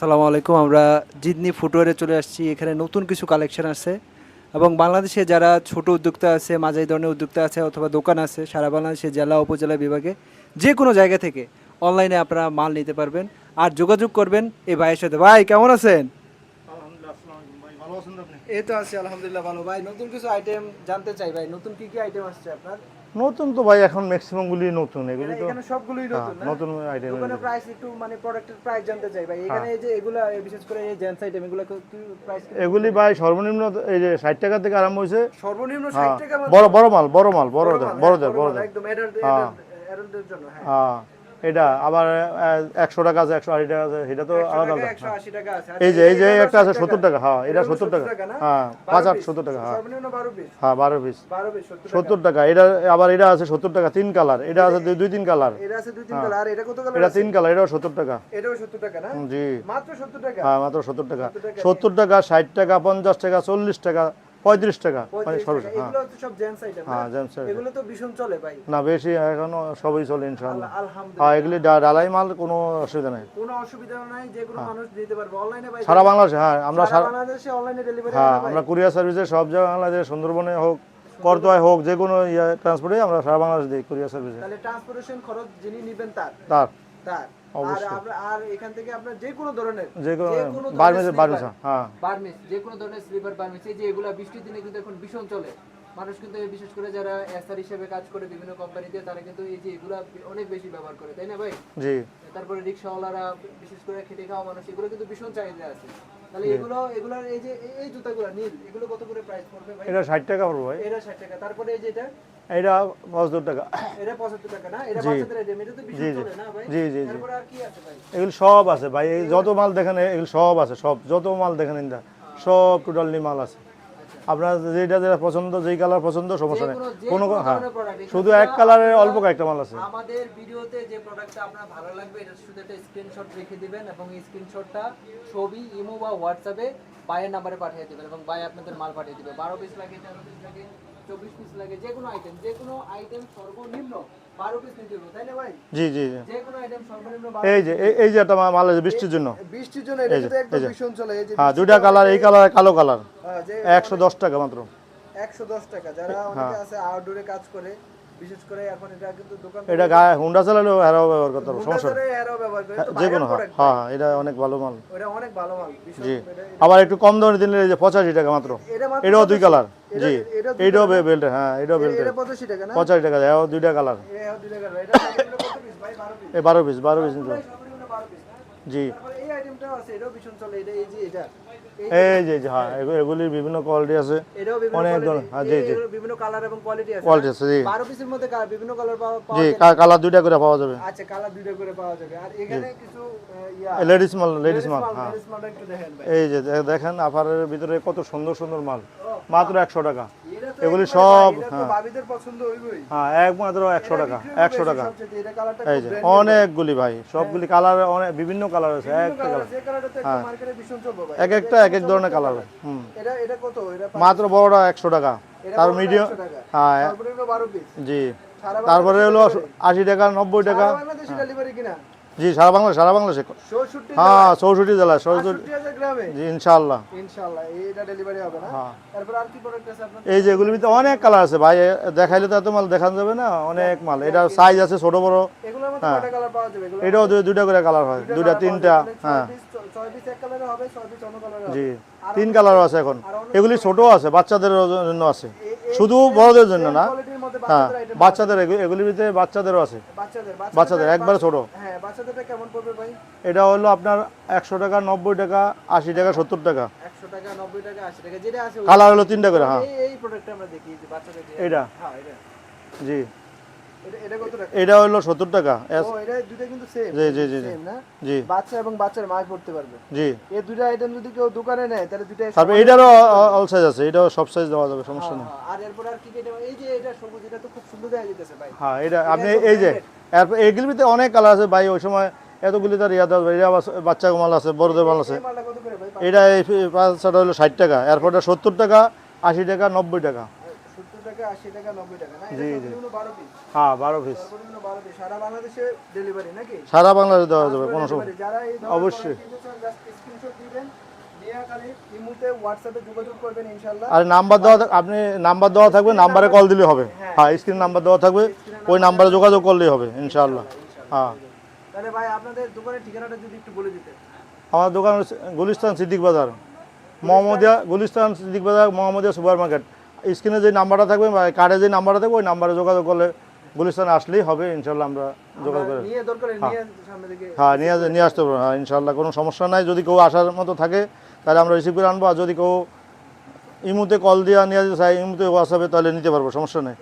সালামু আলাইকুম, আমরা জিদনি ফুটওয়ারে চলে আসছি। এখানে নতুন কিছু কালেকশন আছে। এবং বাংলাদেশে যারা ছোট উদ্যোক্তা আছে, মাঝারি ধরনের উদ্যোক্তা আছে অথবা দোকান আছে, সারা বাংলাদেশে জেলা, উপজেলা বিভাগে যে কোনো জায়গা থেকে অনলাইনে আপনারা মাল নিতে পারবেন। আর যোগাযোগ করবেন এই ভাইয়ের সাথে। ভাই, কেমন আছেন? আলহামদুলিল্লাহ ভাই, ভালো আছেন আপনি? এই তো আছি আলহামদুলিল্লাহ ভালো। ভাই নতুন কিছু আইটেম জানতে চাই ভাই নতুন কি কি আইটেম আসছে আপনার? নতুন তো ভাই এখন ম্যাক্সিমাম গুলি নতুন এগুলি তো এখানে সবগুলোই হ্যাঁ, নতুন নতুন আইটেম দোকানের প্রাইস একটু মানে প্রোডাক্টের প্রাইস জানতে চাই ভাই। এখানে এই যে এগুলা বিশেষ করে এই জেন্টস আইটেম এগুলো কি প্রাইস এগুলি ভাই সর্বনিম্ন এই যে ষাট টাকা থেকে আরম্ভ হয়েছে। সর্বনিম্ন হ্যাঁ 60 টাকা বড় বড় মাল বড় মাল বড় বড় হ্যাঁ, বড় একদম হ্যাঁ। adult- জন্য, হ্যাঁ। হ্যাঁ এটা আবার একশো টাকা আছে একশো আশি টাকা আছে সেটা তো আলাদা আলাদা 180 টাকা আছে। এই যে এই যে এটা একটা আছে সত্তর টাকা হ্যাঁ এটা এটা সত্তর টাকা 70 না? হ্যাঁ পাঁচ আট সত্তর টাকা হ্যাঁ সর্বনিম্ন 12 piece। হ্যাঁ বারো পিস 12 piece, 70 টাকা। সত্তর টাকা এটা আবার এটা আছে সত্তর টাকা তিন কালার এটা আছে দুই- তিন কালার এটা তিন কালার, এটা এটা আছে? তিন কালার এটাও সত্তর টাকা এটাও 70 টাকা জি মাত্র 70 টাকা? হ্যাঁ মাত্র সত্তর টাকা। সত্তর টাকা ষাট টাকা পঞ্চাশ টাকা চল্লিশ টাকা পঁয়ত্রিশ টাকা মানে 35 সর্বোচ্চ টাকা। হ্যাঁ। এগুলো হচ্ছে সব gents item, না? হ্যাঁ জেমস এগুলো তো ভীষণ চলে ভাই। না বেশি এখনও সবই চলে আলহামদুলিল্লাহ। হ্যাঁ এগুলি ডালাই মাল কোনো অসুবিধা নেই। কোনো অসুবিধা নাই যে কোনো মানুষ দিতে পারবে। অনলাইনে ভাই সারা বাংলাদেশে হ্যাঁ আমরা সারা বাংলাদেশে অনলাইনে ডেলিভারি হ্যাঁ আমরা কুরিয়ার সার্ভিসে সব জায়গায় বাংলাদেশে সুন্দরবনে হোক করতোয় হোক যে কোনো ইয়ে ট্রান্সপোর্টে আমরা সারা বাংলাদেশ দিই কুরিয়ার সার্ভিসে তাহলে ট্রান্সপোর্টেশন খরচ যিনি নেবেন তার? তার। তার। আর। আমরা- আর এখান থেকে আপনার যে কোনো ধরনের যে কোনো বার্মিসে বার্মিসা হ্যাঁ বার্মিস যে কোনো ধরনের স্লিপার বার্মিস এই যে এগুলা বৃষ্টির দিনে কিন্তু এখন ভীষণ চলে মানুষ কিন্তু বিশেষ করে যারা এসআর হিসেবে কাজ করে বিভিন্ন কোম্পানিতে তারা কিন্তু এই যে এগুলা অনেক বেশি ব্যবহার করে তাই না ভাই? জি। তারপরে রিক্সাওয়ালারা বিশেষ করে খেটে খাওয়া মানুষ এগুলো কিন্তু ভীষণ চাহিদা আছে। তাহলে এগুলো এগুলার এই যে এই- জুতাগুলো নীল এগুলো কত করে প্রাইস পড়বে ভাই? এটা ষাট টাকা পড়বে ভাই। এটা ষাট টাকা। তারপরে এই যে এটা? এটা পঁচাত্তর টাকা। এটা পঁচাত্তর টাকা না? এটা জি। বাচ্চাদের আইটেম এটা তো জি। চলে না ভাই? জি জি জি। তারপরে আর কি আছে ভাই? এগুলো সব আছে ভাই। এই যত মাল দেখেন এগুলো সব আছে সব যত মাল দেখেন ইন্দা সব টোটালি মাল আছে। আপনার যেটা যেটা পছন্দ যেই কালার পছন্দ সমস্যা নেই। কোনো হ্যাঁ। শুধু এক কালারের অল্প কয়েকটা মাল আছে। আমাদের ভিডিওতে যে প্রোডাক্টটা আপনার ভালো লাগবে এটা শুধু একটা স্ক্রিনশট রেখে দিবেন এবং এই স্ক্রিনশটটা ছবি ইমো বা হোয়াটসঅ্যাপে বায়ের নাম্বারে পাঠিয়ে দিবেন এবং বাই আপনাদের মাল পাঠিয়ে দেবে। বারো পিস লাগে তেরো পিস লাগে চব্বিশ পিস লাগে যে কোনো আইটেম যে কোনো আইটেম সর্বনিম্ন বারো পিস নিতে হবে তাই না ভাই? জি জি জি। যে কোনো আইটেম সর্বনিম্ন এই যে এই- যে একটা মাল আছে বৃষ্টির জন্য। বৃষ্টির জন্য এটা কিন্তু একদম ভীষণ চলে এই যে হ্যাঁ দুইটা কালার এই কালার কালো কালার হ্যাঁ, একশো দশ টাকা মাত্র। একশো দশ টাকা। যারা অনেকে আছে আউটডোরে কাজ করে বিশেষ করে এখন এটা কিন্তু দোকান এটা গায়ে হুন্ডা চালালেও ব্যবহার করতে পারব সমস্যা নেই। বাজারে এরাও ব্যবহার করে যে কোনো হ্যাঁ হ্যাঁ এটা অনেক ভালো মাল। ওটা অনেক ভালো মাল জি। আবার একটু কম দামে দিলে এই যে পঁচাশি টাকা মাত্র। এটাও দুই কালার জি। এইটাও বেল্ট হ্যাঁ এটাও বেল্ট পঁচাশি টাকা দুইটা কালার এ বারো পিস বারো পিস বারো পিস নিতে হবে। সর্বনিম্ন বারো পিস জি। এই আইটেমটাও আছে এটাও ভীষণ চলে এটা এই যে এটা। এই- এই যে যে, হ্যাঁ এগু- এগুলির বিভিন্ন কোয়ালিটি আছে। অনেক ধরনের, হ্যাঁ, জি, জি। বিভিন্ন কালার এবং কোয়ালিটি আছে কোয়ালিটি আছে জি। বারো পিসের মধ্যে বিভিন্ন কালার পাওয়া পাওয়া জি কালার দুইটা করে পাওয়া যাবে। আচ্ছা কালার দুইটা করে পাওয়া যাবে। আর এখানে কিছু লেডিস মাল লেডিস মাল মাল হ্যাঁ। ladies মালটা একটু দেখেন ভাই। এই যে দেখেন আপারের ভিতরে কত সুন্দর সুন্দর মাল। মাত্র একশো টাকা। এটা তো এগুলি সব, হ্যাঁ। হ্যাঁ একমাত্র একশো টাকা একশো টাকা। এই যে অনেকগুলি ভাই সবগুলি কালার অনেক বিভিন্ন কালার আছে একটা কালার ভাই। এক একটা এক এক ধরনের কালার হুম। মাত্র বড়টা একশো টাকা। তার মিডিয়াম হ্যাঁ। সর্বনিম্ন 12 পিস জি। তারপরে হলো আশি টাকা নব্বই টাকা। জি সারা বাংলা সারা বাংলাদেশে 64 হ্যাঁ চৌষট্টি জেলা চৌষট্টি জি ইনশাল্লাহ হ্যাঁ। এই যে এগুলির ভিতরে অনেক কালার আছে ভাই দেখাইলে তো এত মাল দেখানো যাবে না অনেক মাল। এটা সাইজ আছে ছোট বড়। এগুলো এটাও দুই- দুইটা করে কালার হয় দুইটা তিনটা হ্যাঁ। জি তিন কালারও আছে এখন। এগুলি ছোট আছে বাচ্চাদের জন্য আছে। শুধু বড়দের জন্য না। হ্যাঁ বাচ্চাদের বাচ্চাদের এগু- এগুলির ভিতরে বাচ্চাদেরও আছে। বাচ্চাদের একবারে ছোট। হ্যাঁ বাচ্চাদেরটা কেমন পড়বে ভাই? এটা হলো আপনার একশো টাকা নব্বই টাকা আশি টাকা সত্তর টাকা। কালার হলো তিনটা করে হ্যাঁ। এই এই প্রোডাক্টটা আমরা দেখি বাচ্চাদের এটা হ্যাঁ এটা জি। এটা হলো সত্তর টাকা। জি জি জি জি। বাচ্চা এবং বাচ্চার পারবে। জি। এই দুটো আইটেম যদি কেউ দোকানে নেয় তাহলে দুটো তারপর এটারও অল সাইজ আছে এটাও সব সাইজ দেওয়া যাবে সমস্যা নেই। আর এরপর আর কি কি এই যে এটা সবুজ এটা তো খুব সুন্দর দেখা যেতেছে ভাই। হ্যাঁ এটা আপনি এই যে এরপর অনেক কালার আছে ভাই ওই সময় এতগুলি তার ইয়াদ বাচ্চা মাল আছে বড়দের মাল আছে। এটা এই পাঁচটা হলো ষাট টাকা এরপরটা সত্তর টাকা আশি টাকা নব্বই টাকা। আশি টাকা নব্বই টাকা না? এটা সর্বনিম্ন বারো পিস হ্যাঁ বারো পিস সর্বনিম্ন বারো পিস সারা বাংলাদেশে ডেলিভারি নাকি? সারা বাংলাদেশে দেওয়া যাবে কোনো সময় যারা এই অবশ্যই। আর নাম্বার দেওয়া আপনি নাম্বার দেওয়া থাকবে নাম্বারে কল দিলে হবে। হ্যাঁ। স্ক্রিন নাম্বার দেওয়া থাকবে। ওই নাম্বারে যোগাযোগ করলেই হবে ইনশাআল্লাহ হ্যাঁ। তাহলে ভাই আপনাদের দোকানের ঠিকানাটা যদি একটু বলে দিতেন। আমার দোকান গুলিস্তান সিদ্দিক বাজার। মোহাম্মদিয়া গুলিস্তান সিদ্দিক বাজার মোহাম্মদিয়া সুপার মার্কেট স্ক্রিনে যে নাম্বারটা থাকবে বা কার্ডে যে নাম্বারটা থাকবে ওই নাম্বারে যোগাযোগ করলে গুলিস্তান আসলেই হবে ইনশাল্লাহ আমরা যোগাযোগ করে হ্যাঁ। নিয়ে আস- নিয়ে আসতে পারব। হ্যাঁ ইনশাল্লাহ কোনো সমস্যা নাই। যদি কেউ আসার মতো থাকে তাহলে আমরা রিসিভ করে আনব। আর যদি কেউ ইমুতে কল দিয়ে নিয়ে যেতে চাই ইমুতে হোয়াটসঅ্যাপে তাহলে নিতে পারব সমস্যা নেই।